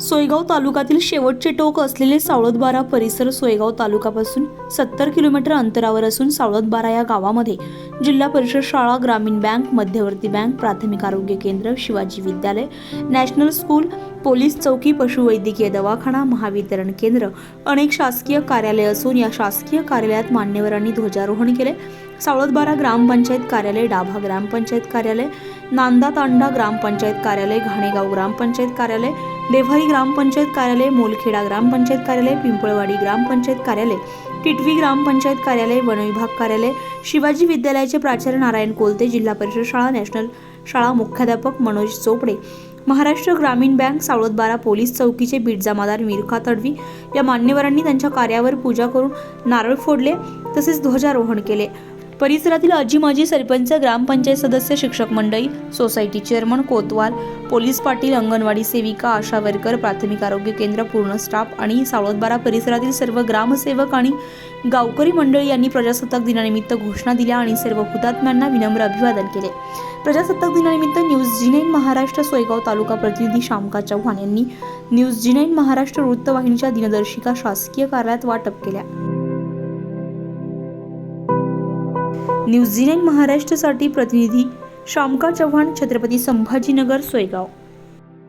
सोयगाव तालुक्यातील शेवटचे टोक असलेले सावळदबारा परिसर सोयगाव तालुक्यापासून सत्तर किलोमीटर अंतरावर असून सावळदबारा या गावामध्ये जिल्हा परिषद शाळा ग्रामीण बँक मध्यवर्ती बँक प्राथमिक आरोग्य केंद्र Shivaji Vidyalaya national school police चौकी पशुवैद्यकीय दवाखाना महावितरण केंद्र अनेक शासकीय कार्यालय असून या शासकीय कार्यालयात मान्यवरांनी ध्वजारोहण केले. सावळदबारा ग्रामपंचायत कार्यालय डाभा ग्रामपंचायत कार्यालय नांदा तांडा ग्रामपंचायत कार्यालय घाणेगाव ग्रामपंचायत कार्यालय देव्हारी ग्रामपंचायत कार्यालय मोलखेडा ग्रामपंचायत कार्यालय पिंपळवाडी ग्रामपंचायत कार्यालय टिटवी ग्रामपंचायत कार्यालय वनविभाग कार्यालय शिवाजी विद्यालयाचे प्राचार्य नारायण कोलते जिल्हा परिषद शाळा नॅशनल शाळा मुख्याध्यापक मनोज चोपडे महाराष्ट्र ग्रामीण बँक सावळतबारा पोलीस चौकीचे बीट जमादार मिरखा तडवी या मान्यवरांनी त्यांच्या कार्यावर पूजा करून नारळ फोडले तसेच ध्वजारोहण केले. परिसरातील आजी माजी सरपंच ग्रामपंचायत सदस्य शिक्षक मंडळी सोसायटी चेअरमन कोतवाल पोलीस पाटील अंगणवाडी सेविका आशा वर्कर प्राथमिक आरोग्य केंद्र पूर्ण स्टाफ आणि सावळतबारा परिसरातील सर्व ग्रामसेवक आणि गावकरी मंडळी यांनी प्रजासत्ताक दिनानिमित्त घोषणा दिल्या आणि सर्व हुतात्म्यांना विनम्र अभिवादन केले. प्रजासत्ताक दिनानिमित्त न्यूज जिनेन महाराष्ट्र सोयगाव तालुका प्रतिनिधी शामका चव्हाण यांनी न्यूज जी महाराष्ट्र वृत्तवाहिनीच्या दिनदर्शिका शासकीय कार्यालयात वाटप केल्या. न्यूझीलंड महाराष्ट्रसाठी प्रतिनिधी शामका चव्हाण छत्रपती संभाजीनगर सोयगाव.